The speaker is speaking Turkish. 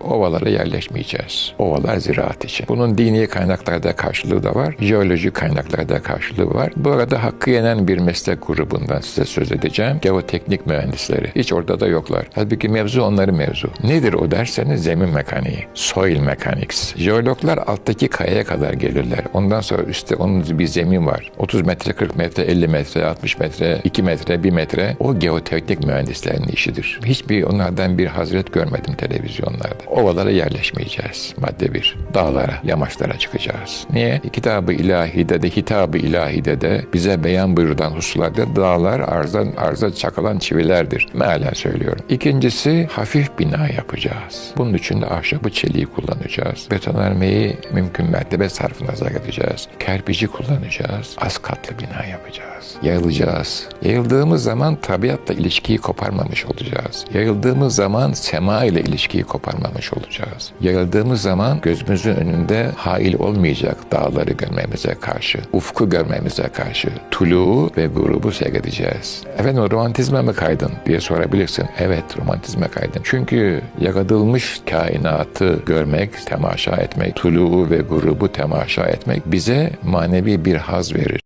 Ovalara yerleşmeyeceğiz. Ovalar ziraat için. Bunun dini kaynaklarda karşılığı da var. Jeoloji kaynaklarda karşılığı var. Bu arada hakkı yenen bir meslek grubundan size söz edeceğim. Geoteknik mühendisleri. Hiç orada da yoklar. Halbuki mevzu onların mevzu. Nedir o derseniz zemin mekaniği. Soil mechanics. Jeologlar alttaki kayaya kadar gelirler. Ondan sonra üstte onun bir zemin var. 30 metre, 40 metre, 50 metre, 60 metre, 2 metre, 1 metre. O geoteknik mühendislerin işidir. Hiçbir onlardan bir hazret görmedim televizyonlarda. Ovalara yerleşmeyeceğiz. Madde bir. Dağlara, yamaçlara çıkacağız. Niye? Kitabı ilahide de, hitabı ilahide de bize beyan buyurulan hususlarda dağlar arza, arza çakılan çivilerdir. Mealen söylüyorum. İkincisi hafif bina yapacağız. Bunun için de ahşabı çeliği kullanacağız. Betonarmeyi mümkün mertebe sarf nazar edeceğiz. Kerpici kullanacağız. Az katlı bina yapacağız. Yayılacağız. Yayıldığımız zaman tabiatla ilişkiyi koparmamış olacağız. Yayıldığımız zaman sema ile ilişkiyi koparmamış olacağız. Yayıldığımız zaman gözümüzün önünde hail olmayacak dağları görmemize karşı, ufku görmemize karşı tuluğu ve grubu seyredeceğiz. Efendim romantizme mi kaydın diye sorabilirsin. Evet romantizme kaydın. Çünkü yaratılmış kainatı görmek, temaşa etmek, tuluğu ve grubu temaşa etmek bize manevi bir haz verir.